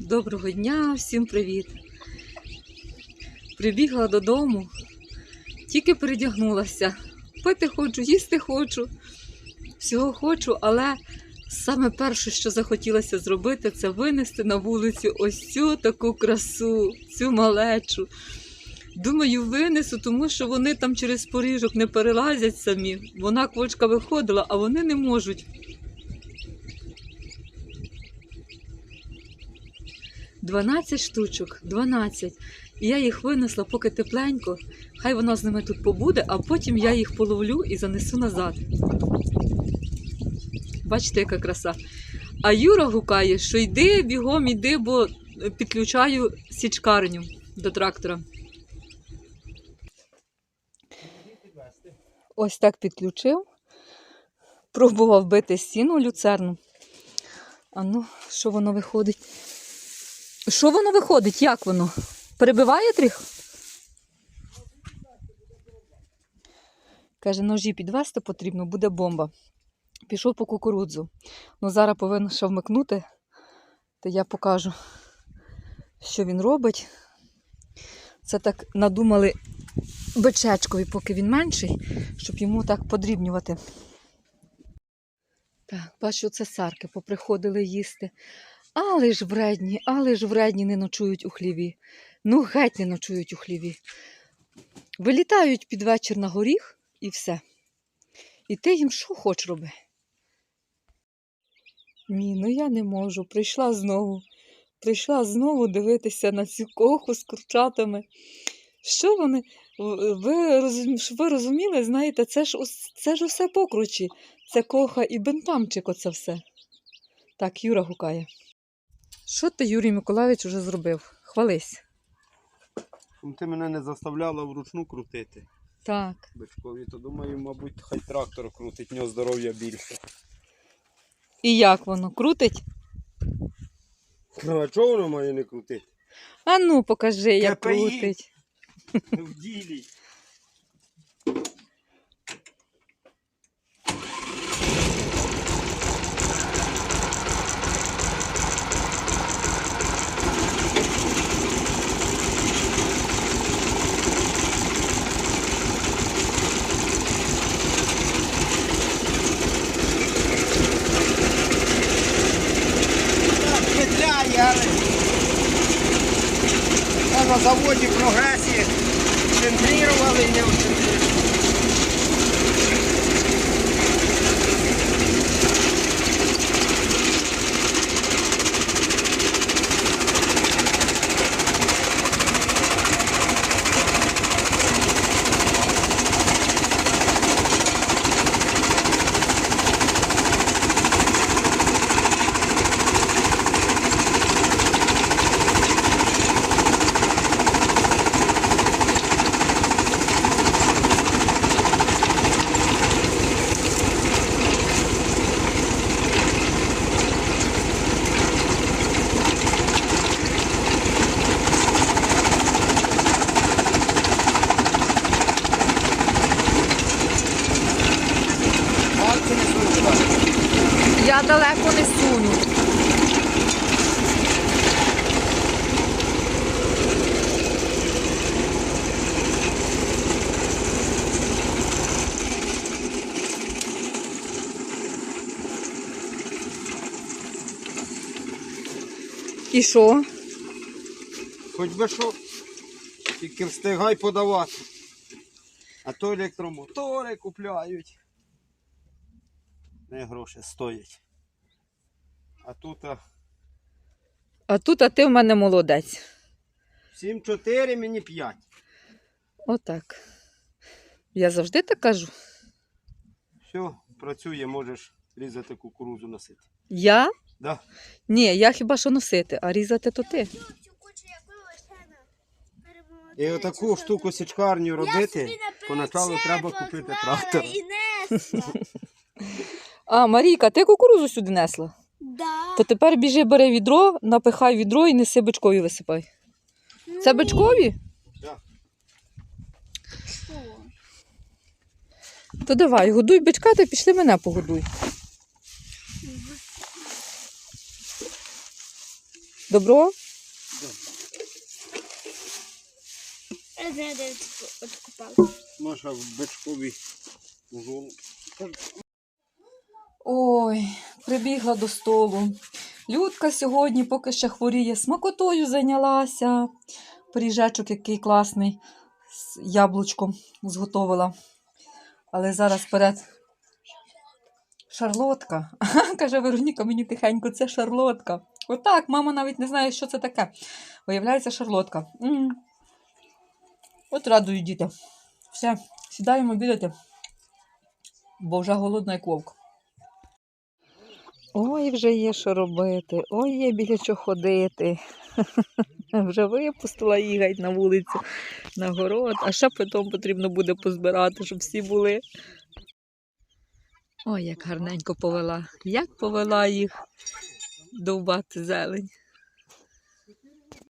Доброго дня, всім привіт. Прибігла додому, тільки передягнулася. Пити хочу, їсти хочу, всього хочу, але саме перше, що захотілося зробити, це винести на вулицю ось цю таку красу, цю малечу. Думаю, винесу, тому що вони там через поріжок не перелазять самі. Вона квочка виходила, а вони не можуть. 12 штучок, 12. І я їх винесла, поки тепленько. Хай вона з ними тут побуде, а потім я їх половлю і занесу назад. Бачите, яка краса. А Юра гукає, що йди бігом, йди, бо підключаю січкарню до трактора. Ось так підключив. Пробував бити стіну люцерну. А ну, що воно виходить? Що воно виходить? Як воно? Перебиває тріх? Каже, ножі підвести потрібно, буде бомба. Пішов по кукурудзу. Ну, зараз повинен ще вмикнути, то я покажу, що він робить. Це так надумали бичечкові, поки він менший, щоб йому так подрібнювати. Так, бачу, це сарки поприходили їсти. Але ж вредні, але ж вредні не ночують у хліві. Ну, геть не ночують у хліві. Вилітають під вечір на горіх і все. І ти їм що хоч роби. Ні, ну я не можу. Прийшла знову. Прийшла знову дивитися на цю коху з курчатами. Що вони? Ви, ви розуміли, знаєте, це ж, це ж усе покручі. Це коха і бентамчик, оце все. Так, Юра гукає. Що ти, Юрій Миколаївич, уже зробив? Хвались. Ти мене не заставляла вручну крутити. Так. Бичкові, то думаю, мабуть, хай трактор крутить, в нього здоров'я більше. І як воно? Крутить? Ну, а чого воно має не крутити? А ну, покажи, як КПІ. крутить. В ділі. Петляє, але Та заводі прогресії центрували і не оцентрували. Пальці не сунуть. Я далеко не суну. І що? Хоч би що, тільки встигай подавати. А то електромотори купляють. Не гроші стоять. А тут а, А тут, а ти в мене молодець. 7-4, мені 5. Отак. Я завжди так кажу. Все, працює, можеш різати кукурузу носити. Я? Да. Ні, я хіба що носити, а різати то ти. І отаку штуку січкарню робити, поначалу треба купити трактор. А, Марійка, ти кукурузу сюди несла? Да. То тепер біжи, бери відро, напихай відро і неси бичкові висипай. Це бичкові? Да. То давай, годуй бичка, то пішли мене погодуй. Добро? Маша в бичковій жолоб. Ой, прибігла до столу. Людка сьогодні, поки ще хворіє, смакотою зайнялася. Пиріжечок який класний з яблучком зготовила. Але зараз перед. Шарлотка. Каже Вероніка мені тихенько, це шарлотка. Отак, мама навіть не знає, що це таке. Виявляється, шарлотка. От радують діти. Все, сідаємо обідати, бо вже голодна як вовк. Ой, вже є що робити, ой, є біля чого ходити. Вже випустила її на вулицю, на город, а ще потім потрібно буде позбирати, щоб всі були. Ой, як гарненько повела. Як повела їх довбати зелень.